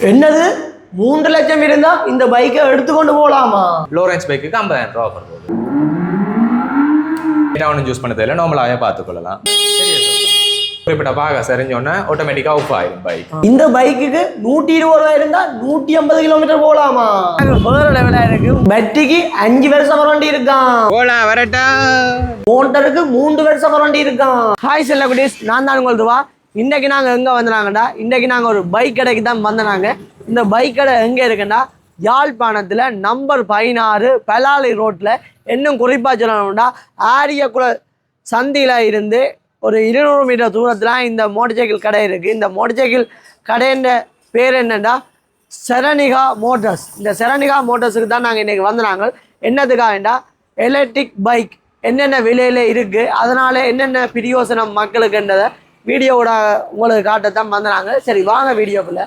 என்னது? மூன்று லட்சம் இருந்தா இந்த பைக்கை எடுத்துக்கொண்டு போலாமா? லோரன்ஸ் பைக்குக்கு ஐம்பதாயிரம் ரூபா ஆஃபர் போகுது ஒன்றும் சூஸ் பண்ண தெரியல நார்மலாகவே பார்த்துக்கொள்ளலாம். குறிப்பிட்ட பாக சரிஞ்சோன்னே ஆட்டோமேட்டிக்காக ஆஃப் ஆயிடும் பைக் இந்த பைக்குக்கு நூற்றி இருபது ரூபாய் இருந்தா நூற்றி ஐம்பது கிலோமீட்டர் வேற லெவலா இருக்கு. பேட்டரிக்கு அஞ்சு வருஷம் வரண்டி இருக்கான் போலாம் வரட்டா மோட்டருக்கு மூன்று வருஷம் வரண்டி இருக்கான் ஹாய் செல்ல குட்டீஸ் நான் தான் உங்களுக்கு வா இன்றைக்கி நாங்கள் எங்கே வந்தாங்கடா இன்றைக்கி நாங்கள் ஒரு பைக் கடைக்கு தான் வந்தனாங்க. இந்த பைக் கடை எங்கே இருக்குன்னா யாழ்ப்பாணத்தில் நம்பர் பதினாறு பலாலி ரோட்டில் இன்னும் குறிப்பாக சொல்லணும்னா ஆரியக்குள சந்தியில் இருந்து ஒரு இருநூறு மீட்டர் தூரத்தில் இந்த மோட்டர் சைக்கிள் கடை இருக்குது இந்த மோட்டர் சைக்கிள் கடைன்ற பேர் என்னென்னா செரனிகா மோட்டர்ஸ் இந்த செரனிகா மோட்டர்ஸுக்கு தான் நாங்கள் இன்றைக்கி வந்தாங்க என்னதுக்காகண்டா எலக்ட்ரிக் பைக் என்னென்ன விலையில் இருக்குது அதனால் என்னென்ன பிரியோசனம் மக்களுக்குன்றதை வீடியோவோட உங்களுக்கு காட்டத்தான் வந்தாங்க சரி வாங்க வீடியோக்குள்ள.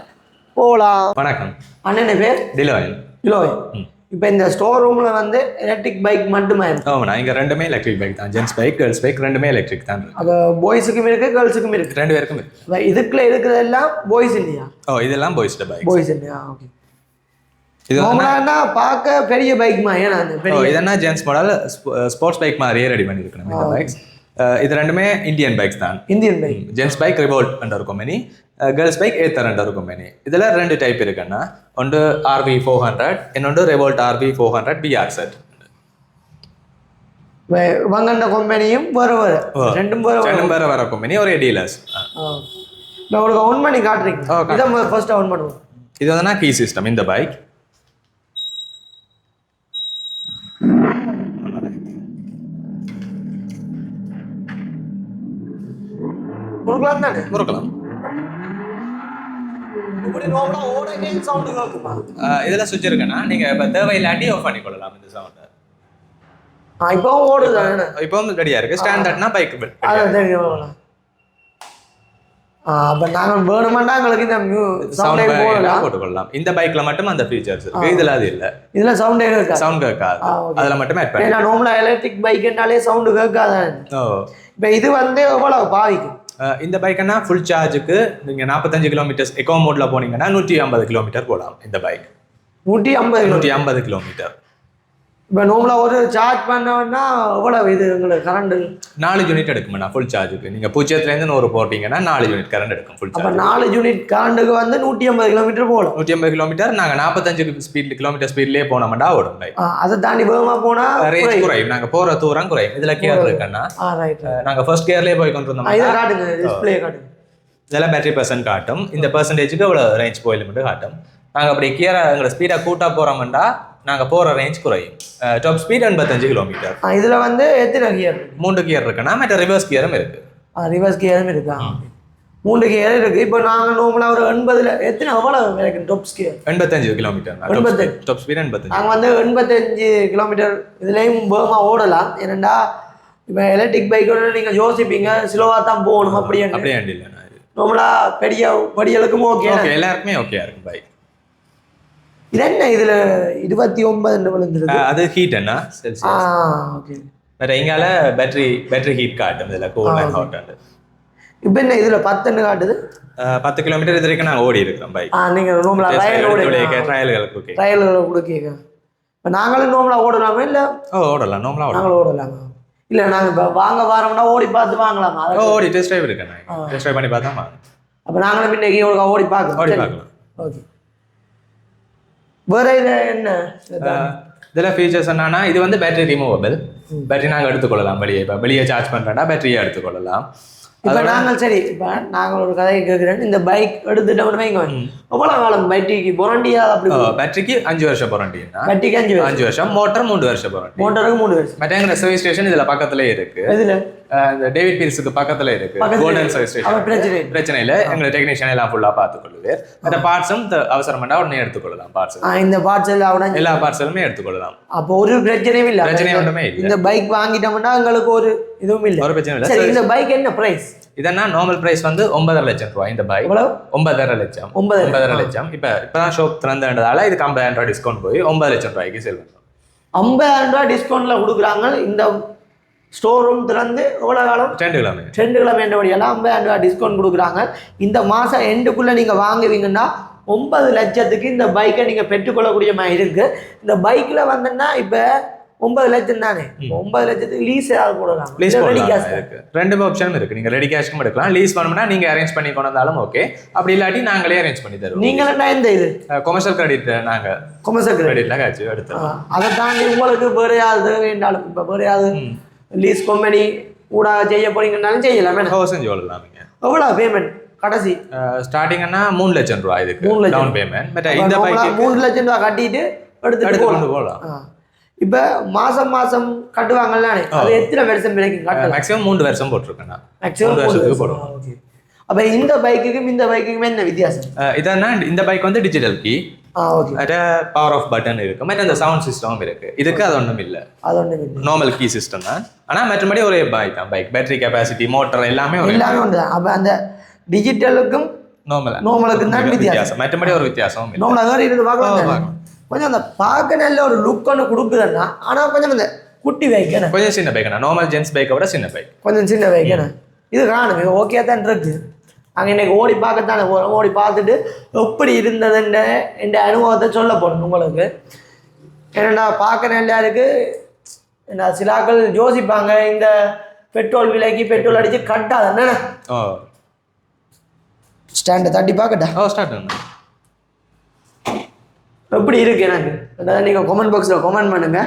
போகலாம் வணக்கம். அண்ணன் பேர்? டிலோயில் கிலோ இப்போ இந்த ஸ்டோர் ரூமில் வந்து எலக்ட்ரிக் பைக் மட்டுமே இருக்கு? ஆமாண்ணா இங்கே ரெண்டுமே எலக்ட்ரிக் பைக் தான். ஜென்ஸ் பைக் கேர்ள்ஸ் பைக் ரெண்டுமே எலக்ட்ரிக் தான் இருக்கு. அப்போ பாய்ஸுக்கும் இருக்கு கேர்ள்ஸுக்கும் இருக்கு? ரெண்டு பேருக்கும் இருக்கு. இதுக்குள்ள இருக்கிறதெல்லாம் பாய்ஸ் இல்லையா? ஓ இதெல்லாம் போய்ஸ்ட பைக் பாய்ஸ் இல்லையா? ஓகே இது நார்மலானா பார்க்க பெரிய பைக் மாதிரி ஏன்னா பெரிய இதென்னா ஜென்ஸ் மாடல் ஸ்போர்ட்ஸ் பைக் மாதிரியே ரெடி பண்ணியிருக்கணும் இந்த பைக்ஸ் இது ரெண்டுமே இந்தியன் பைக்ஸ் தான். Indian bike gents bike Revolt என்ற ஒரு கம்பெனி கேர்ள்ஸ் பைக் ஏத்தர் என்ற ஒரு கம்பெனி இதில் ரெண்டு டைப் இருக்குன்னா ஒன்று ஆர்வி ஃபோர் ஹண்ட்ரட் இன்னொன்று Revolt RV four hundred BR set வங்கண்ட கம்பெனியும் வேறு வேறு. ரெண்டும் வேறு வேறு. ரெண்டும் பேர் வர கம்பெனி ஒரே டீலர்ஸ் நான் உங்களுக்கு ஒன் பண்ணி காட்டுறீங்க. இதை ஃபர்ஸ்ட் ஆன் பண்ணுவோம். இது வந்து கீ சிஸ்டம் இந்த பைக் கொடுக்கலாம் தானே முறுக்கலாம் இப்படி நார்மலாக ஓட கேம் சவுண்டு கேட்குமா இதில் சுவிட்ச் இருக்குன்னா நீங்கள் இப்போ தேவையில்லாட்டி ஆஃப் பண்ணிக்கொள்ளலாம் இந்த சவுண்டை ஆ இப்போ ஓடுது தானே இப்போ வந்து ரெடியாக இருக்குது ஸ்டாண்டர்ட்னா பைக் அப்போ நாங்கள் வேணுமாண்டா எங்களுக்கு இந்த சவுண்டே போட்டுக்கொள்ளலாம் இந்த பைக்ல மட்டும் அந்த ஃபீச்சர்ஸ் இருக்கு இதுல அது இல்ல இதில் சவுண்டே கேட்காது சவுண்ட் கேட்காது. அதுல மட்டும் பண்ணி ஏன்னா எலக்ட்ரிக் பைக்குனாலே சவுண்டு கேட்காதான் ஓ இப்போ இது வந்து எவ்வளவு பாவிக்கும் இந்த பைக்னா ஃபுல் சார்ஜுக்கு நீங்க நாற்பத்தஞ்சு கிலோமீட்டர்ஸ் எக்கோ மோட்ல போனீங்கன்னா நூற்றி ஐம்பது கிலோமீட்டர் போகலாம் இந்த பைக் நூற்றி ஐம்பது நூற்றி ஐம்பது கிலோமீட்டர் இப்போ நார்மலாக ஒரு சார்ஜ் பண்ணோம்னா எவ்வளவு இது உங்களுக்கு கரண்ட் நாலு யூனிட் எடுக்குமாண்ணா ஃபுல் சார்ஜுக்கு நீங்க பூஜ்ஜியத்துலேருந்து நூறு போட்டீங்கன்னா நாலு யூனிட் கரண்ட் எடுக்கும் ஃபுல் அப்போ சார்ஜ் நாலு யூனிட் கரண்ட்டுக்கு வந்து நூற்றி ஐம்பது கிலோமீட்டர் போகலாம் நூற்றி ஐம்பது கிலோமீட்டர் நாங்க நாற்பத்தஞ்சு ஸ்பீட் கிலோமீட்டர் ஸ்பீட்லேயே போனோம்னா ஓடும். அதை தாண்டி வேகமாக போனால் ரேஞ்ச் குறையும். நாங்க போற தூரம் குறையும். இதுல கியர் இருக்குன்னா ஆ ரைட் அஹ் நாங்க ஃபர்ஸ்ட் கியர்லேயே போய் கொண்டு வந்தோம் இதை காட்டுங்க டிஸ்பிளே காட்டுங்க. இதெல்லாம் பேட்டரி பர்சன்ட் காட்டும். இந்த பர்சன்டேஜுக்கு இவ்வளோ ரேஞ்ச் போய் லிமிட் காட்டும். நாங்கள் அப்படி கியரை எங்களை ஸ்பீடாக கூட்டா போகிறோம்டா நாங்கள் போகிற ரேஞ்ச் குறையும். டாப் ஸ்பீட் எண்பத்தஞ்சு கிலோமீட்டர் இதில் வந்து எத்தனை கியர் மூன்று கியர் இருக்குன்னா மற்ற ரிவர்ஸ் கியரும் இருக்கு. ரிவர்ஸ் கியரும் இருக்கா? மூணு கியர் இருக்கு. இப்போ நாங்கள் நார்மலாக ஒரு எண்பதுல எத்தனை எவ்வளோ எனக்கு டாப் கியர் எண்பத்தஞ்சு கிலோமீட்டர் எண்பத்தஞ்சு. டாப் ஸ்பீட் எண்பத்தஞ்சு. நாங்கள் வந்து எண்பத்தஞ்சு கிலோமீட்டர் இதுலேயும் வேகமாக ஓடலாம். ஏனண்டா இப்போ எலக்ட்ரிக் பைக்கோட நீங்கள் யோசிப்பீங்க ஸ்லோவாக தான் போகணும் அப்படியே. இல்லைண்ணா இது நார்மலாக பெரிய படிகளுக்கும் ஓகே எல்லாருக்குமே ஓகே இருக்கும் பைக் இது என்ன இதில் இருபத்தி ஒன்பது விழுந்துருக்கு அது ஹீட் என்ன ஓகே வேற எங்கால பேட்டரி பேட்டரி ஹீட் காட்டும் இதில் கூல் அண்ட் ஹாட் இப்போ என்ன இதில் பத்துன்னு காட்டுது? பத்து கிலோமீட்டர் இது வரைக்கும் நாங்கள் ஓடி இருக்கிறோம் பைக் நார்மலாக ரயில் ட்ரையல்களுக்கு ஓகே ரயில்களை கூட கேட்க இப்போ நாங்களும் நார்மலாக ஓடலாமா இல்லை? ஓ ஓடலாம் ஓடலாம். நாங்களும் ஓடலாமா? இல்லை நாங்கள் இப்போ வாங்க வாரோம்னா ஓடி பார்த்து வாங்கலாமா? ஓ ஓடி டெஸ்ட் ட்ரைவ் இருக்கேன் டெஸ்ட் ட்ரைவ் பண்ணி பார்த்தா வாங்க அப்போ நாங்களும் இன்னைக்கு ஓடி பார்க்கலாம். ஓடி. பார்க்கலாம். ஓகே வேற என்ன? இதில் ஃபீச்சர்ஸ் என்னன்னா இது வந்து பேட்டரி ரிமூவபிள் பேட்டரி நாங்கள் எடுத்துக்கொள்ளலாம். வெளியே இப்போ வெளியே சார்ஜ் பண்ணுறேன்னா பேட்டரியை எடுத்துக்கொள்ளலாம். இப்போ நாங்கள் சரி இப்போ நாங்கள் ஒரு கதையை கேட்குறேன். இந்த பைக் எடுத்துட்டோம்னு வைங்க எவ்வளோ காலம் பேட்டரிக்கு பொரண்டியா அப்படி பேட்டரிக்கு அஞ்சு வருஷம் போராண்டின்னா பேட்டரிக்கு அஞ்சு வருஷம். அஞ்சு வருஷம். மோட்டர் மூணு வருஷம் போராண்டி மோட்டருக்கு மூணு வருஷம். மற்றங்கிற சர்வீஸ் ஸ்டேஷன் இதில் பக்கத்துலேயே இருக்கு. எதில்? அஹ் இந்த டேவிட் பீல்ஸுக்கு பக்கத்துல இருக்கு. கோல்டன் சர்வீஸ் ஸ்டேஷன் பிரச்சனை இல்லை. எங்களை டெக்னீஷியன் எல்லாம் ஃபுல்லாக பார்த்துக்கொள்ளுது மற்ற பார்ட்ஸும் அவசரம் பண்ணா உடனே எடுத்துக்கொள்ளலாம் பார்ட்ஸ் இந்த பார்ட்ஸ் எல்லாம் எல்லா பார்ட்ஸலுமே எடுத்துக்கொள்ளலாம். அப்போ ஒரு பிரச்சனையும் இல்லை. பிரச்சனை ஒன்றுமே இல்லை. இந்த பைக் வாங்கிட்டோம்னா எங்களுக்கு ஒரு இதுவும் இல்லை. ஒரு பிரச்சனை இல்லை. இந்த பைக் என்ன பிரைஸ் இதெல்லாம் நார்மல் பிரைஸ் வந்து ஒன்பதரை லட்சம் ரூபாய் இந்த பைக் ஒன்பதரை லட்சம். ஒன்பதரை. ஒன்பதரை லட்சம். இப்போ இப்பதான் ஷாப் திறந்ததால இதுக்கு ஐம்பதாயிரம் ரூபாய் டிஸ்கவுண்ட் போய் ஒன்பது லட்சம் ரூபாய்க்கு சேல் பண்ணுறோம் ஐம்பதாயிரம் ரூபாய் டிஸ்கவுண்ட்ல கொடுக்குறாங்க. இந்த ஸ்டோர் ரூம் திறந்து எவ்வளோ காலம்? ரெண்டு கிலோமீட்டர் ரெண்டு கிலோ வேண்டபடி எல்லாம் ஐம்பதாயிரம் டிஸ்கவுண்ட் கொடுக்குறாங்க. இந்த மாதம் எண்டுக்குள்ளே நீங்கள் வாங்குவீங்கன்னா ஒன்பது லட்சத்துக்கு இந்த பைக்கை நீங்கள் பெற்றுக்கொள்ளக்கூடிய மாதிரி இருக்கு. இந்த பைக்கில் வந்தோன்னா இப்போ ஒன்பது லட்சம் தானே? ஒன்பது லட்சத்துக்கு லீஸ் ஏதாவது போடலாம்? லீஸ் போடலாம். ரெண்டு ஆப்ஷனும் இருக்கு. நீங்க ரெடி கேஷ்க்கும் எடுக்கலாம். லீஸ் பண்ணணும்னா நீங்க அரேஞ்ச் பண்ணி கொண்டு வந்தாலும் ஓகே அப்படி இல்லாட்டி நாங்களே அரேஞ்ச் பண்ணி தருவோம். நீங்களா எந்த இது? கொமர்ஷியல் கிரெடிட் நாங்க. கொமர்ஷியல் கிரெடிட் கிரெடிட்ல காட்சி எடுத்துருவோம். அதை தாண்டி உங்களுக்கு வேறு யாவது வேண்டாலும் இப்போ வேறு யாவது லீஸ் கம்பெனி ஊடாக செய்ய போறீங்கன்னாலும் செய்யலாம். வேணாம் சொல்லலாம் நீங்க எவ்வளோ பேமெண்ட் கடைசி. ஸ்டார்டிங்னா மூணு லட்சம் ரூபாய் இதுக்கு மூணு லட்சம். பேமெண்ட் பட் இந்த பைக் மூணு லட்சம் ரூபா கட்டிட்டு எடுத்துட்டு கொண்டு போகலாம். இப்ப மாசம் மாசம் கட்டுவாங்கல்ல அது எத்தனை வருஷம் வரைக்கும் கட்டலாம்? மேக்ஸிமம் மூணு வருஷம் போட்டிருக்கேன் மேக்ஸிமம் மூணு வருஷத்துக்கு போடுவோம் அப்ப இந்த பைக்குக்கும் இந்த பைக்குக்கும் என்ன வித்தியாசம்? அஹ் இதன்னா இந்த பைக் வந்து டிஜிட்டல் கீ ஆ ஓகே அட பவர் ஆஃப் பட்டன் இருக்கு. மற்ற அந்த சவுண்ட் சிஸ்டமும் இருக்கு. இதுக்கு அது ஒன்றும் இல்லை. அது ஒண்ணு இல்லை. நார்மல் கீ சிஸ்டம் தான். ஆனா மற்றபடி ஒரே பைக் தான். பைக் பேட்டரி கெப்பாசிட்டி மோட்டர் எல்லாமே எல்லாமே ஒன்றுதான் அப்ப அந்த டிஜிட்டலுக்கும் நார்மல் நார்மலுக்கும் தான் வித்தியாசம். மற்றபடி ஒரு வித்தியாசமும் இல்லை. நார்மலாக வேறு இருந்து பார்க்கலாம் தானே? கொஞ்சம் அந்த பார்க்க நல்ல ஒரு லுக் ஒன்று கொடுக்குதுன்னா ஆனா கொஞ்சம் இந்த குட்டி வைக்கணும் கொஞ்சம் சின்ன பைக் நார்மல் ஜென்ஸ் பைக்கை விட சின்ன பைக் கொஞ்சம் சின்ன வைக்கணும் இது காணுங்க ஓகே தான் இருக்கு. அங்கே இன்னைக்கு ஓடி பார்க்கத்தானே போகிறோம் ஓடி பார்த்துட்டு எப்படி இருந்ததுன்ற என்ற அனுபவத்தை சொல்ல போகணும் உங்களுக்கு. ஏன்னா பார்க்க நல்லா இருக்கு என்ன சிலாக்கள் யோசிப்பாங்க இந்த பெட்ரோல் விலைக்கு பெட்ரோல் அடிச்சு கட்டாது என்ன ஸ்டாண்டை தட்டி பார்க்கட்டா? ஓ ஸ்டார்ட் எப்படி இருக்கு எனக்கு? அதாவது நீங்கள் கமெண்ட் பாக்ஸில் கமெண்ட் பண்ணுங்க.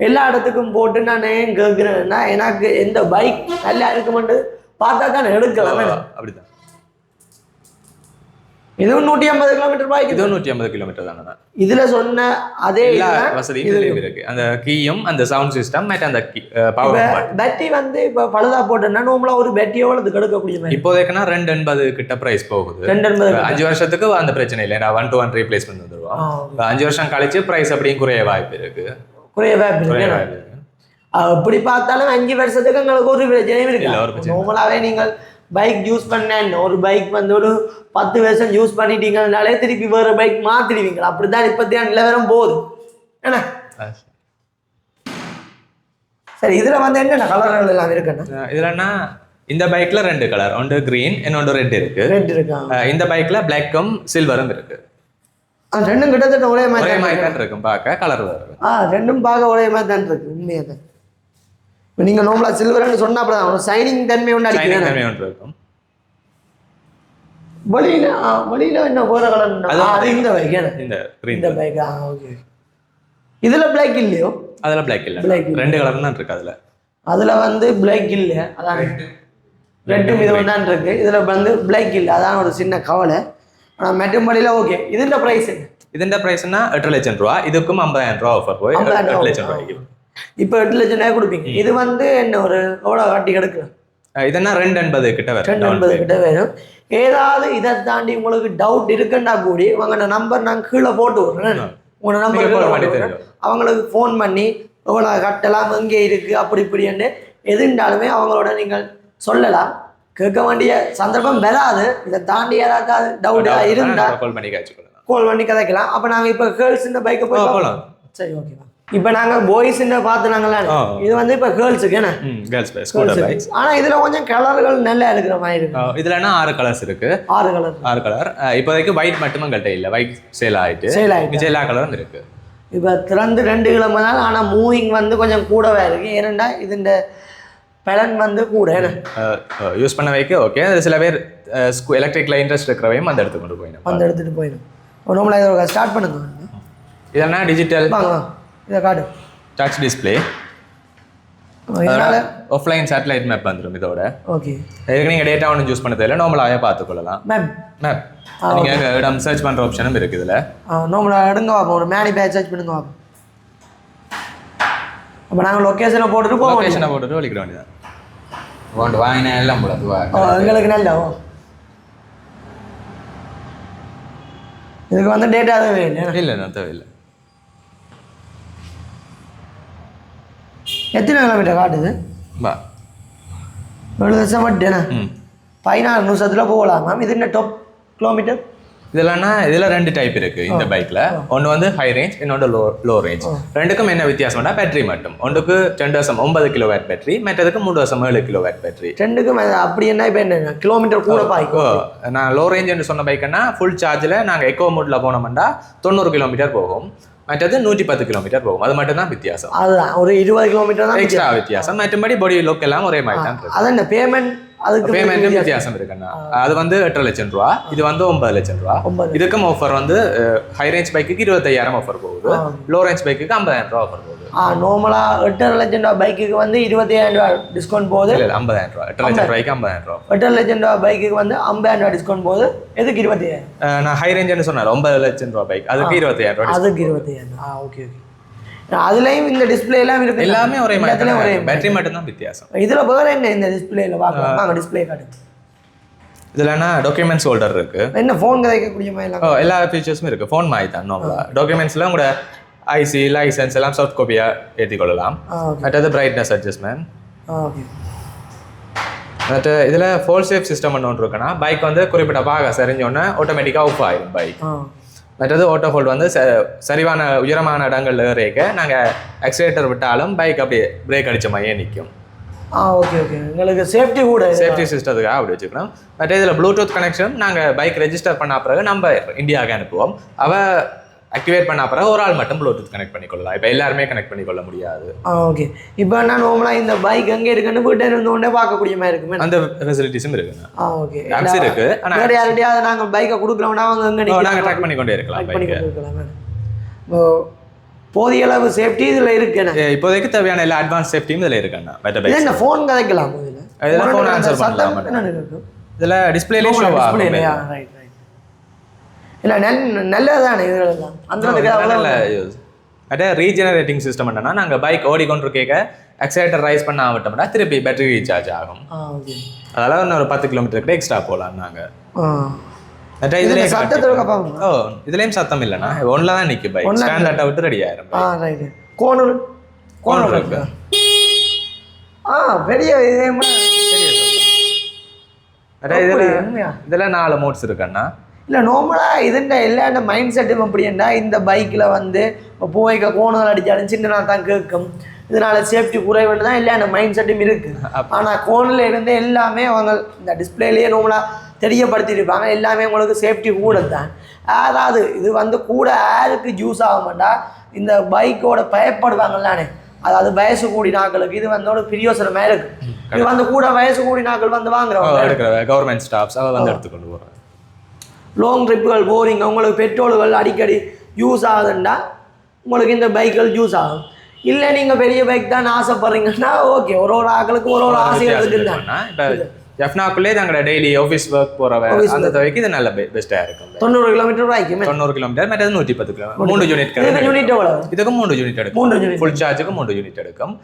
எல்லா இடத்துக்கும் போட்டு நான் ஏன் கேட்குறேன்னா எனக்கு எந்த பைக் நல்லா இருக்குமென்று பார்த்தா தான் எடுக்கலாம். அப்படிதான் இதுவும் நூற்றி ஐம்பது கிலோமீட்டர் பைக் இதுவும் நூற்றி ஐம்பது கிலோமீட்டர் தானே இதுல சொன்ன அதே வசதியும் இதுலயும் இருக்கு. அந்த கீயும் அந்த சவுண்ட் சிஸ்டம் மற்ற அந்த பவர் பேட்டரி வந்து இப்ப பழுதா போட்டோம்னா நார்மலா ஒரு பேட்டரி எவ்வளவு கெடுக்கக்கூடிய மாதிரி இப்போதைக்குன்னா ரெண்டு எண்பது கிட்ட பிரைஸ் போகுது. ரெண்டு எண்பது அஞ்சு வருஷத்துக்கு அந்த பிரச்சனை இல்லை. நான் ஒன் டு ஒன் ரீப்ளேஸ்மெண்ட் இப்ப அஞ்சு வருஷம் கழிச்சு பிரைஸ் அப்படியும் குறைய வாய்ப்பு இருக்கு. குறைய வாய்ப்பு இருக்கு. அப்படி பார்த்தாலும் அஞ்சு வருஷத்துக்கு எங்களுக்கு ஒரு பிரச்சனையும் இருக்கு. நார்மலாவே நீங்கள் பைக் யூஸ் பண்ண ஒரு பைக் வந்து ஒரு பத்து வருஷம் யூஸ் பண்ணிட்டீங்கனாலே திருப்பி வேற பைக் மாத்திடுவீங்க அப்படிதான் இப்பத்தியான நிலவரம் போகுது. என்ன? சரி இதுல வந்து என்னென்ன கலர்கள் எல்லாம் இருக்குண்ணா இதுலன்னா இந்த பைக்ல ரெண்டு கலர் ஒன்று கிரீன் இன்னொன்று ரெட் இருக்கு. ரெட் இருக்காங்க அஹ் இந்த பைக்ல பிளாக்கும் சில்வரும் இருக்கு. ரெண்டும் கிட்டத்தட்ட ஒரே மாதிரி ஒரே தான் மாதிரி இருக்கு. தான் இருக்கும். பார்க்க கலர் வரும் ஆ ரெண்டும் பார்க்க ஒரே மாதிரி தான் இருக்கு. உண்மையாக தான் இப்போ நீங்கள் நோம்பலாக சில்வர்னு சொன்னால் அப்புறம் அவன் சைனிங் தன்மை ஒன்று அடிக்கிறது இருக்கும் வழியில வழியில என்ன வேற கலர் அது இந்த பைக் இந்த இந்த பைக் ஆ ஓகே இதுல பிளாக் இல்லையோ? அதுல பிளாக் இல்ல. பிளாக் ரெண்டு கலர் தான் இருக்கு அதுல. அதுல வந்து பிளாக் இல்ல. அதான் ரெட்டும் இது தான் இருக்கு. இதுல வந்து பிளாக் இல்ல. அதான் ஒரு சின்ன கவலை. ஆனால் மெட்டும்படியில் ஓகே இதுன்ற ப்ரைஸ் இதுன்ற ப்ரைஸ்னா எட்டு லட்சம் ரூபா. இதுக்கும் ஐம்பதாயிரம் ரூபா ஆஃபர் போய் எட்டு லட்சம் ரூபாய்க்கு. இப்போ எட்டு லட்சம் ரூபாய் கொடுப்பீங்க. இது வந்து என்ன ஒரு எவ்வளோ காட்டி கிடக்குறேன் இதெல்லாம் ரெண்டு எண்பது கிட்ட வரும். ரெண்டு எண்பது கிட்ட வரும். ஏதாவது இதை தாண்டி உங்களுக்கு டவுட் இருக்குன்னா கூடி உங்களோட நம்பர் நான் கீழே போட்டு விட்றேன். உங்களோட நம்பர் அவங்களுக்கு ஃபோன் பண்ணி இவ்வளோ கட்டலாம் எங்கே இருக்குது அப்படி இப்படின்னு எதுண்டாலுமே அவங்களோட நீங்கள் சொல்லலாம். கேட்க வேண்டிய சந்தர்ப்பம் வராது. இதை தாண்டி ஏதாவது டவுட் இருந்தால் கால் பண்ணி கதைக்கலாம். அப்போ நாங்கள் இப்போ கேர்ள்ஸ் இந்த பைக்கை போய் சரி ஓகேவா இப்போ நாங்கள் பாய்ஸ் பார்த்துனாங்களா. இது வந்து இப்போ கேர்ள்ஸுக்கு என்ன? கேர்ள்ஸ் பைக் ஸ்கூட்டர் பைக்ஸ் ஆனா இதுல கொஞ்சம் கலர்கள் நல்லா இருக்கிற மாதிரி இருக்கு. இதுலன்னா ஆறு கலர்ஸ் இருக்கு? ஆறு கலர் ஆறு கலர் இப்போதைக்கு ஒயிட் மட்டும் எங்கள்கிட்ட இல்ல. ஒயிட் சேல் ஆயிட்டு சேல் மிச்சம் எல்லா கலரும் இருக்கு. இப்போ திறந்து ரெண்டு கிழமை தான் ஆனால் மூவிங் வந்து கொஞ்சம் கூடவே இருக்கு. ஏனெண்டா இதுண்ட பலன் வந்து கூட யூஸ் பண்ண வைக்க ஓகே சில பேர் எலக்ட்ரிக்ல இன்ட்ரெஸ்ட் இருக்கிறவையும் அந்த இடத்துக்கு கொண்டு போயிடும் வந்து எடுத்துட்டு போயிடும் நம்மள ஸ்டார்ட் பண்ணுங்க. இதெல்லாம் டிஜிட்டல் வாங்க. இதை காட்டு touch display offline satellite map வந்துடும் இதோட. ஓகே இதுக்கு நீங்கள் டேட்டா ஒன்றும் சூஸ் பண்ண தேவையில்ல நார்மலாகவே பார்த்துக்கொள்ளலாம். மேம் மேப் நீங்கள் இடம் சர்ச் பண்ணுற ஆப்ஷனும் இருக்குது இதில். நம்மள எடுங்க வாப்போம் ஒரு மேனி பேட்ச் சர்ச் பண்ணுங்க வாப்போம் அப்போ நாங்கள் லொக்கேஷனை போட்டுட்டு போவோம் லொக்கேஷனை போட்டுட்டு வலிக்கிட வேண்டியதான் கொண்டு வாங்கினா எல்லாம் போல எங்களுக்கு நல்லா. இதுக்கு வந்து டேட்டா எதுவும் இல்லை இல்லை நான் தேவையில்லை. எத்தனை கிலோமீட்டர் காட்டுது? ஏழு லட்சம் மட்டும் பதினாறு நிமிஷத்தில் போகலாம் மேம் இது என்ன டாப் கிலோமீட்டர் இதெல்லாம்னா இதுல ரெண்டு டைப் இருக்கு இந்த பைக்ல ஒன்னு வந்து ஹை ரேஞ்ச் இன்னொன்று லோ லோ ரேஞ்ச் ரெண்டுக்கும் என்ன வித்தியாசம்னா பேட்டரி மட்டும். ஒன்றுக்கு ரெண்டு வருஷம் ஒன்பது கிலோ வேட் பேட்டரி மற்றதுக்கு மூணு வருஷம் ஏழு கிலோ வேட் பேட்டரி ரெண்டுக்கும் அப்படி என்ன இப்போ என்ன கிலோமீட்டர் கூட பாய்க்கும். ஓ நான் லோ ரேஞ்ச் சொன்ன பைக்குன்னா ஃபுல் சார்ஜில் நாங்கள் எக்கோ மோட்ல போனோம்னா தொண்ணூறு கிலோமீட்டர் போகும். மற்றது நூற்றி பத்து கிலோமீட்டர் போகும் அது மட்டும் தான் வித்தியாசம் அதுதான் ஒரு இருபது கிலோமீட்டர் தான் எக்ஸ்ட்ரா வித்தியாசம் மற்றபடி பாடி லுக் எல்லாம் ஒரே மாதிரி தான் அதான் இந்த பேமெண்ட் அதுக்கு பேமெண்ட்டும் வித்தியாசம் இருக்குண்ணா அது வந்து எட்டரை லட்சம் ரூபா இது வந்து ஒன்பது லட்சம் ரூபா. இதுக்கும் ஆஃபர் வந்து ஹை ரேஞ்ச் பைக்குக்கு இருபத்தையாயிரம் ஆஃபர் போகுது லோ ரேஞ்ச் பைக்குக்கு ஐம்பதாயிரம் ரூபா ஆஃபர் போகுது நார்மலாக எட்டரை லட்சம் ரூபா பைக்குக்கு வந்து இருபத்தையாயிரம் ரூபா டிஸ்கவுண்ட் போகுது. இல்ல ஐம்பதாயிரம் ரூபா எட்டரை லட்சம் ரூபாய்க்கு ஐம்பதாயிரம் ரூபா எட்டரை லட்சம் ரூபா பைக்குக்கு வந்து ஐம்பதாயிரம் ரூபா டிஸ்கவுண்ட் போகுது. எதுக்கு இருபத்தையாயிரம்? அஹ் நான் ஹை ரேஞ்சுன்னு சொன்னேன் ஒன்பது லட்சம் ரூபா பைக் அதுக்கு இருபத்தையாயிரம் ரூபா அதுக்கு இருபத்தையாயிரம் ஆ ஓகே ஓகே அதுலயும் இந்த டிஸ்பிளே எல்லாம் இருக்கு எல்லாமே ஒரே மாதிரி ஒரே பேட்டரி மட்டும் தான் வித்தியாசம். இதுல வேற என்ன இந்த டிஸ்பிளேல பார்க்கலாம் வாங்க டிஸ்பிளே காட்டு இதுலனா டாக்குமெண்ட்ஸ் ஹோல்டர் இருக்கு? என்ன ஃபோன் கதைக்கக்கூடிய மாதிரி எல்லா ஃபீச்சர்ஸும் இருக்கு. ஃபோன் மாதிரி தான் நார்மலா டாக்குமெண்ட்ஸ்ல உங்களோட ஐசி லைசன்ஸ் எல்லாம் சாஃப்ட் காப்பியா ஏற்றி கொள்ளலாம் மற்றது பிரைட்னஸ் அட்ஜஸ்ட்மெண்ட் மற்ற இதில் ஃபோல் சேஃப் சிஸ்டம் ஒன்று இருக்குன்னா பைக் வந்து குறிப்பிட்ட பாக சரிஞ்சோடனே ஆட்டோமேட்டிக்காக ஆஃப் ஆயிடும் பைக் மற்றது ஆட்டோ ஹோல்ட் வந்து சரிவான உயரமான இடங்கள்ல ஏறிக்க நாங்கள் ஆக்சிலேட்டர் விட்டாலும் பைக் அப்படியே பிரேக் அடிச்ச மாதிரியே நிற்கும் ஆ ஓகே ஓகே உங்களுக்கு சேஃப்டி கூட. சேஃப்டி சிஸ்டத்துக்காக அப்படி வச்சுக்கணும். மற்ற இதில் ப்ளூடூத் கனெக்ஷன் நாங்கள் பைக் ரெஜிஸ்டர் பண்ண பிறகு நம்ம இந்தியாவுக்கு அனுப்புவோம். அவ ஆக்டிவேட் பண்ண பிறகு ஒரு ஆள் மட்டும் ப்ளூடூத் கனெக்ட் பண்ணிக்கொள்ளலாம். இப்போ எல்லாருமே கனெக்ட் பண்ணிக்கொள்ள முடியாது. ஓகே இப்போ நான் நார்மலாக இந்த பைக் எங்கே இருக்குன்னு வீட்டை இருந்து உடனே பார்க்கக்கூடிய மாதிரி இருக்குமே. அந்த ஃபெசிலிட்டிஸும் இருக்குங்க. ஆ ஓகே ஆப்ஸ் இருக்கு. ஆனால் வேறு யார்கிட்டயாவது நாங்கள் பைக்கை கொடுக்குறோம்னா அவங்க எங்கே நாங்கள் ட்ராக் பண்ணி கொண்டே இருக்கலாம். பைக்கை போதிய அளவு சேஃப்டி இதில் இருக்கு எனக்கு இப்போதைக்கு தேவையான எல்லா அட்வான்ஸ் சேஃப்டியும் இதில் இருக்குண்ணா பெட்டர் என்ன ஃபோன் கதைக்கலாம் இதில்? answer சத்தம் பண்ணலாம் என்ன இதில் டிஸ்பிளேலேயும் ஷோ ஆகும் ரைட் இல்லை நல் நல்லது தானே இதில் தான் அந்த அதே ரீஜெனரேட்டிங் சிஸ்டம் என்னன்னா நாங்க பைக் ஓடிக்கொண்டு கேட்க அக்ஸலேட்டர் ரைஸ் பண்ண ஆகட்டோம்னா திருப்பி பேட்டரி ரீசார்ஜ் ஆகும். அதனால இன்னொரு பத்து கிலோமீட்டர் கூட எக்ஸ்ட்ரா போகலாம் நாங்க. ஆ. மற்ற இதுல இதுலயும் சத்தத்தோட கப்பாங்க ஓ இதுலயும் சத்தம் இல்லைண்ணா? ஒன்ல தான் நிக்கு பைக் ஸ்டாண்ட் அட்டை விட்டு ரெடி ஆயிரும் கோனூர் கோனூர் இருக்கு. ஆ பெரிய இதே மாதிரி? இதுல நாலு மோட்ஸ் இருக்குண்ணா இல்லை நார்மலாக இதுண்ட எல்லா மைண்ட் செட்டும் அப்படின்னா இந்த பைக்கில் வந்து இப்போ போய்க்க கோணல் அடித்தாலும் சின்னனா தான் கேட்கும் இதனால சேஃப்டி குறைவுன்னு தான் எல்லா மைண்ட் செட்டும் இருக்குது ஆனால் கோனில் இருந்து எல்லாமே அவங்க இந்த டிஸ்பிளேலேயே நார்மலாக தெரியப்படுத்தியிருப்பாங்க. எல்லாமே உங்களுக்கு சேஃப்டி கூட தான் அதாவது இது வந்து கூட யாருக்கு ஜூஸ் ஆக மாட்டா இந்த பைக்கோட பயப்படுவாங்கல்லானே அதாவது வயசு கூடி நாட்களுக்கு இது வந்து ஒரு பிரியோசனமாக இருக்கு. இது வந்து கூட வயசு கூடி நாட்கள் வந்து வாங்குறவங்க. கவர்மெண்ட் ஸ்டாஃப்ஸ் அவ வந்து எடுத்துக்கொண்டு போறேன் லாங் ட்ரிப்புகள் போறீங்க உங்களுக்கு பெட்ரோல்கள் அடிக்கடி யூஸ் ஆகுதுன்னா உங்களுக்கு இந்த பைக்குகள் யூஸ் ஆகும். இல்லை நீங்கள் பெரிய பைக் தான் ஆசைப்படுறீங்கன்னா ஓகே ஒரு ஒரு ஆக்களுக்கு ஒரு ஒரு ஆசைகள் இருக்குது தான் இப்போ ஜெஃப்னாக்குள்ளே நாங்களோட டெய்லி ஆஃபீஸ் ஒர்க் போறவ அந்த துவைக்கு இது நல்ல பெஸ்டா இருக்கும். தொண்ணூறு கிலோமீட்டர் வாய்க்குமே தொண்ணூறு கிலோமீட்டர் மற்றது நூற்றி பத்து கிலோமீட்டர் மூணு யூனிட் யூனிட் எவ்வளவு? இதுக்கு மூணு யூனிட் எடுக்கும். மூணு. ஃபுல் சார்ஜுக்கு மூணு யூனிட் எடுக்கும்.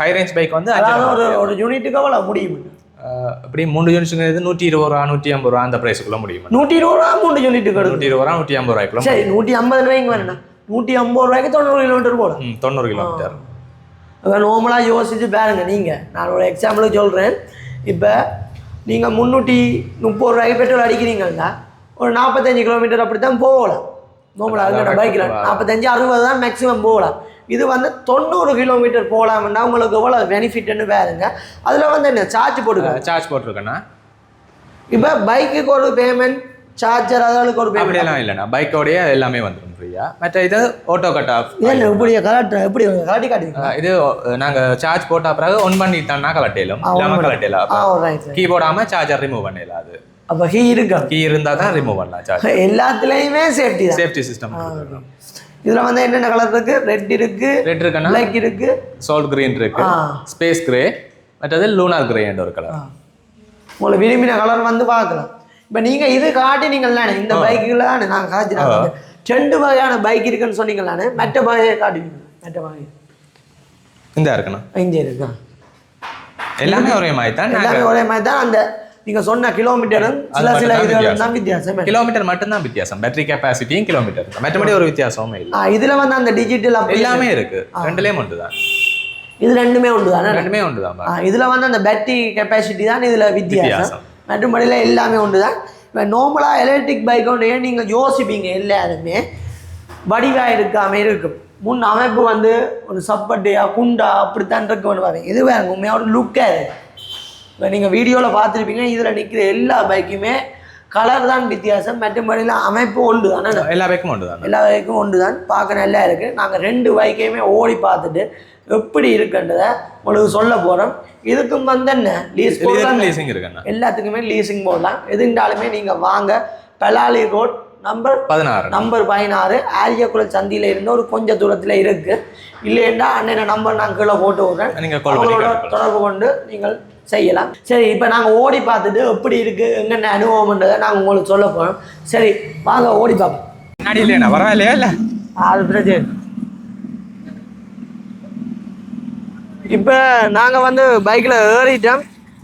ஹை ரேஞ்ச் பைக் வந்து அதாவது ஒரு யூனிட்டுக்கு எவ்வளோ முடியும்? அஹ், அப்படி மூணு யூனிட்ஸுங்கிறது நூற்றி இருபது ரூபா நூற்றி ஐம்பது ரூபா அந்த ப்ரைஸுக்குள்ள முடியும். நூற்றி இருபது ரூபா மூணு எடுக்கும் நூற்றி இருபது ரூபா நூற்றி ஐம்பது ரூபாய்க்குள்ள சரி நூற்றி ஐம்பது ரூபாய்க்கு வேணும் நூற்றி ஐம்பது ரூபாய்க்கு தொண்ணூறு கிலோமீட்டர் போடும் தொண்ணூறு கிலோமீட்டர் இப்போ நார்மலாக யோசிச்சு பாருங்க நீங்கள் நான் ஒரு எக்ஸாம்பிளுக்கு சொல்கிறேன் இப்போ நீங்கள் முந்நூற்றி முப்பது ரூபாய்க்கு பெட்ரோல் அடிக்கிறீங்கன்னா ஒரு நாற்பத்தஞ்சு கிலோமீட்டர் அப்படி தான் போகலாம் நார்மலாக பைக்கில் நாற்பத்தஞ்சு அறுபது தான் மேக்ஸிமம் போகலாம். இது வந்து தொண்ணூறு கிலோமீட்டர் போகலாம்னா உங்களுக்கு எவ்வளோ பெனிஃபிட்னு பாருங்க அதில் வந்து என்ன சார்ஜ் போட்டுக்க சார்ஜ் போட்டிருக்கேன்னா இப்போ பைக்குக்கு ஒரு பேமெண்ட் சார்ஜர் அதற்கு ஒரு பேமெண்ட் அப்படியெல்லாம் இல்லைண்ணா. பைக்கோடைய எல்லாமே வந்துடும் ஃப்ரீயா மற்ற இது ஆட்டோ கட் ஆஃப் என்ன இப்படி கலெக்ட் எப்படி கலட்டி காட்டுவீங்க இது அஹ், நாங்க சார்ஜ் போட்ட பிறகு ஒன் கலட்டையிலும் பண்ணி- கலட்டையில ஆ ரைட் கீ போடாம சார்ஜர் ரிமூவ் பண்ணிடலாம் அது? அப்போ ஹீ இருக்கா கீ இருந்தா தான் ரிமூவ் பண்ணலாம் சார்ஜ் எல்லாத்துலேயுமே சேஃப்டி தான். சேஃப்டி சிஸ்டம் இதுல வந்து என்னென்ன கலர் இருக்கு? ரெட் இருக்கு ரெட் இருக்குன்னா பிளாக் இருக்கு. சோல் கிரீன் இருக்கு. ஸ்பேஸ் கிரே மற்றது லூனார் கிரே என்ற ஒரு கலர் உங்களை விரும்பின கலர் வந்து பார்க்கலாம். இப்போ நீங்க இது காட்டினீங்கள்ல இந்த பைக்குல தானே நாங்கள் காய்ச்சினாங்க ரெண்டு வகையான பைக் இருக்குன்னு சொன்னீங்களானே மற்ற வகையை காட்டுவீங்க மற்ற வகை. இந்த இருக்குண்ணா இங்கே இருக்கா? எல்லாமே ஒரே மாதிரி தான் எல்லாமே ஒரே மாதிரி தான் அந்த நீங்க சொன்ன கிலோமீட்டரும் சில சில மட்டும்தான் இதுகள் தான் வித்தியாசம். கிலோமீட்டர் மட்டும்தான் வித்தியாசம். பேட்டரி கெப்பாசிட்டியும் கிலோமீட்டர் மற்றபடி ஒரு வித்தியாசமே இல்லை. இதுல வந்து அந்த டிஜிட்டல் எல்லாமே இருக்கு. ரெண்டுலயும் ஒன்று தான் இது ரெண்டுமே ஒன்று தானே ரெண்டுமே ஒன்று தான் இதுல வந்து அந்த பேட்டரி கெப்பாசிட்டி தான் இதுல வித்தியாசம். மற்றபடியில் எல்லாமே ஒன்று தான் இப்போ நார்மலாக எலக்ட்ரிக் பைக்கோடைய நீங்கள் யோசிப்பீங்க? எல்லாருமே வடிவாக இருக்காம இருக்கும். முன் அமைப்பு வந்து ஒரு சப்பட்டையா குண்டா அப்படித்தான் இருக்குன்னு பாருங்க. இது வேறு உண்மையாக ஒரு லுக்காக இருக்கு. இப்போ நீங்கள் வீடியோவில் பார்த்துருப்பீங்க இதில் நிற்கிற எல்லா பைக்குமே கலர் தான் வித்தியாசம். மற்றபடிலாம் அமைப்பு ஒன்று தானே எல்லா பைக்கும் உண்டு தான். எல்லா பைக்கும் ஒன்று தான். பார்க்க நல்லா இருக்குது நாங்கள் ரெண்டு பைக்கையுமே ஓடி பார்த்துட்டு எப்படி இருக்குன்றதை உங்களுக்கு சொல்ல போகிறோம் இதுக்கும் வந்து என்ன? லீஸ் போடலாம் லீசிங் இருக்குண்ணா எல்லாத்துக்குமே லீசிங் போடலாம். எதுண்டாலுமே நீங்கள் வாங்க. பெலாலி ரோட் நம்பர் பதினாறு. நம்பர் பதினாறு. ஆரியக்குளம் சந்தியில் இருந்து ஒரு கொஞ்சம் தூரத்தில் இருக்குது இல்லைன்னா அன்னைய நம்பர் நான் கீழே போட்டு விட்றேன். நீங்க கால் பண்ணி அவங்களோட கேட்டுக்கலாம். தொடர்பு கொண்டு நீங்கள் செய்யலாம். சரி இப்போ நாங்கள் ஓடி பார்த்துட்டு எப்படி இருக்குது என்னென்ன அனுபவம்ன்றதை நாங்கள் உங்களுக்கு சொல்ல போகிறோம் சரி வாங்க ஓடி பார்ப்போம். முன்னாடி இல்லையா? பரவாயில்லையா இல்லை. அது பிரச்சனை. இப்போ நாங்கள் வந்து பைக்கில் ஏறிட்டோம்.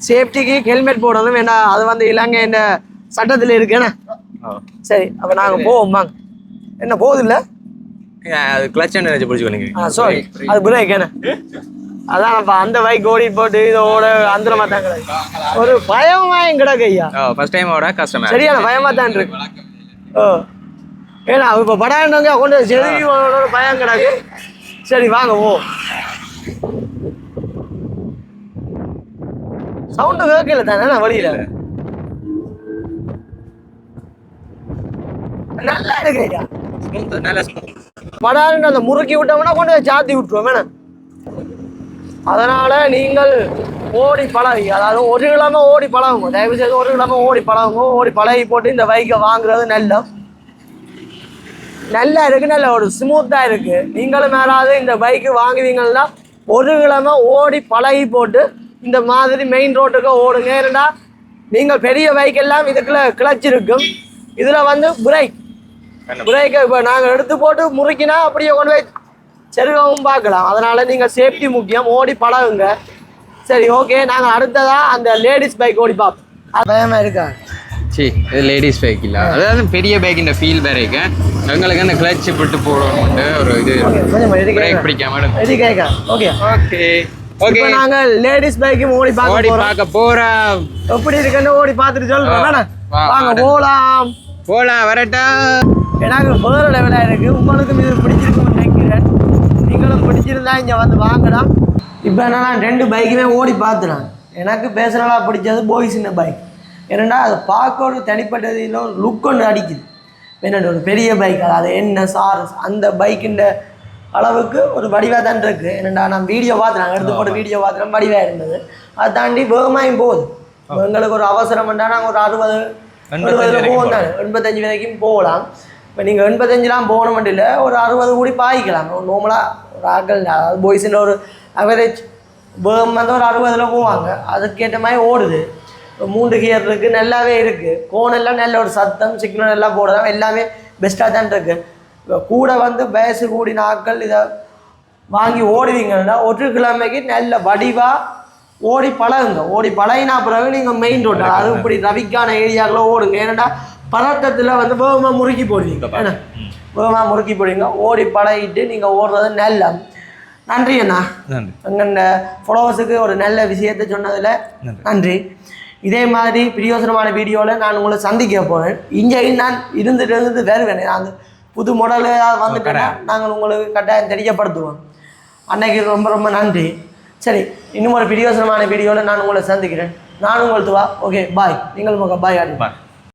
சேஃப்டிக்கு ஹெல்மெட் போடணும் வேண்டாம் அது வந்து இலங்கை இந்த சட்டத்தில் இருக்குண்ணே சரி அப்போ நாங்கள் போவோம் வாங்க. என்ன போகுது இல்லை? அது கிளச் நினைச்சு பிடிச்சிக்கோ ஆ சாரி அது பிரேக் என்ன? அதான் அந்த பைக் ஓடி போட்டு இதை ஓட அந்த கிடக்கு. ஒரு பயமாயும் கிடக்கு ஐயா. ஃபர்ஸ்ட் டைமோட கஸ்டமர் சரியான பயமா தான் இருக்கு. ஓ. ஏன்னா இப்போ படாண்டவங்க கொண்டு செடி பயம் கிடக்கு. சரி வாங்க ஓ. சவுண்டு கேட்கல தானே. வழியில? நல்லா இருக்கு ஐயா. நல்ல. படாருன்னு அந்த முறுக்கி விட்டோம்னா கொண்டு சாத்தி விட்டுருவோம். வேணாம் அதனால நீங்கள் ஓடி பழகி அதாவது ஒரு கிழமை ஓடி பழகுங்க. தயவு செய்து ஒரு கிழமை ஓடி பழகுங்க. ஓடி பழகி போட்டு இந்த பைக்கை வாங்குறது நல்ல நல்லா இருக்கு நல்ல ஒரு ஸ்மூத்தா இருக்கு. நீங்களும் மேலாவது இந்த பைக்கு வாங்குவீங்கன்னா ஒரு கிழமை ஓடி பழகி போட்டு இந்த மாதிரி மெயின் ரோட்டுக்கு ஓடுங்க. ஏன்னா நீங்கள் பெரிய பைக் எல்லாம் இதுக்குள்ள கிளச் இருக்கும் இதுல வந்து பிரேக் பிரேக்கை இப்போ நாங்கள் எடுத்து போட்டு முறுக்கினா அப்படியே கொண்டு போய் செருகவும் பார்க்கலாம். அதனால நீங்கள் சேஃப்டி முக்கியம். ஓடி பழகுங்க. சரி ஓகே நாங்கள் அடுத்ததா அந்த லேடிஸ் பைக் ஓடி பார்ப்போம் அது பயமா இருக்கா? சி இது லேடிஸ் பைக் இல்லை. அதாவது பெரிய பைக் இந்த ஃபீல் பேரைக்கு எங்களுக்கு அந்த கிளச் விட்டு போடணும்னு ஒரு இது பிரேக் பிடிக்காம ஓகே ஓகே ஓகே இப்போ நாங்கள் லேடிஸ் பைக்கும் ஓடி பார்க்க ஓடி போறோம். பார்க்க போறா எப்படி இருக்குன்னு ஓடி பார்த்துட்டு சொல்றோம். வாங்க வாடா. போகலாம் போலாம் வரட்டா எனக்கு வேறு லெவலாக இருக்கு. உங்களுக்கும் இது நீங்களும் பிடிச்சிருந்தா இங்கே வந்து வாங்கலாம் இப்போ என்னன்னா ரெண்டு பைக்குமே ஓடி பார்த்துறேன். எனக்கு பேசுகிறதா பிடிச்சது போய்ஸின பைக் ஏன்னா அது பார்க்க ஒரு தனிப்பட்டது இல்லை ஒரு லுக் ஒன்று அடிக்குது. என்னென்ன ஒரு பெரிய பைக் அதாவது என்ன சார் அந்த பைக்குன்ற அளவுக்கு ஒரு வடிவாக தான் இருக்குது என்னடா நான் வீடியோ பார்த்து நாங்கள் எடுத்து போட்டு வீடியோ பார்த்துறோம் வடிவாக இருந்தது. அதை தாண்டி வேகமாயும் போகுது. எங்களுக்கு ஒரு அவசரம்ன்றா நாங்கள் ஒரு அறுபது வரைக்கும் போவோம் தானே. எண்பத்தஞ்சு வரைக்கும் போகலாம். இப்போ நீங்கள் எண்பத்தஞ்சுலாம் போகணும் மட்டும் இல்லை ஒரு அறுபது கூடி பாய்க்கலாம். நார்மலாக ஒரு ஆக்கள் அதாவது பாய்ஸில் ஒரு அவரேஜ் பேம் வந்து ஒரு அறுபதில் போவாங்க. அதுக்கேற்ற மாதிரி ஓடுது. மூன்று கியர் இருக்குது நல்லாவே இருக்குது கோணெல்லாம் நல்ல ஒரு சத்தம் சிக்னல் எல்லாம் போடலாம் எல்லாமே பெஸ்ட்டாக தான் இருக்குது இப்போ கூட வந்து வயசு கூடின ஆட்கள் இதை வாங்கி ஓடுவீங்கன்னா ஒரு கிழமைக்கு நல்ல வடிவாக ஓடி பழகுங்க. ஓடி பழகினா பிறகு நீங்கள் மெயின் ரோட் அது இப்படி ரவிக்கான ஏரியாக்குள்ள ஓடுங்க. ஏன்னா பதட்டத்தில் வந்து வேகமாக முறுக்கி போடுவீங்க. வேகமாக முறுக்கி போடுவீங்க. ஓடி பழகிட்டு நீங்கள் ஓடுறது நல்ல. நன்றி அண்ணா. எங்கண்ட ஃபாலோவர்ஸுக்கு ஒரு நல்ல விஷயத்தை சொன்னதில் நன்றி. இதே மாதிரி பிரியோசனமான வீடியோவில் நான் உங்களை சந்திக்க போகிறேன் இங்கே நான் இருந்துட்டு இருந்து வருவேன். அந்த புது மாடல் வந்துட்டேன்னா நாங்கள் உங்களுக்கு கட்டாயம் தெரியப்படுத்துவோம். அன்னைக்கு ரொம்ப ரொம்ப நன்றி. சரி இன்னும் ஒரு பிரியோசனமான வீடியோவில் நான் உங்களை சந்திக்கிறேன். நான் உங்களுக்கு வா ஓகே பாய் நீங்கள் பாய் ஆடி.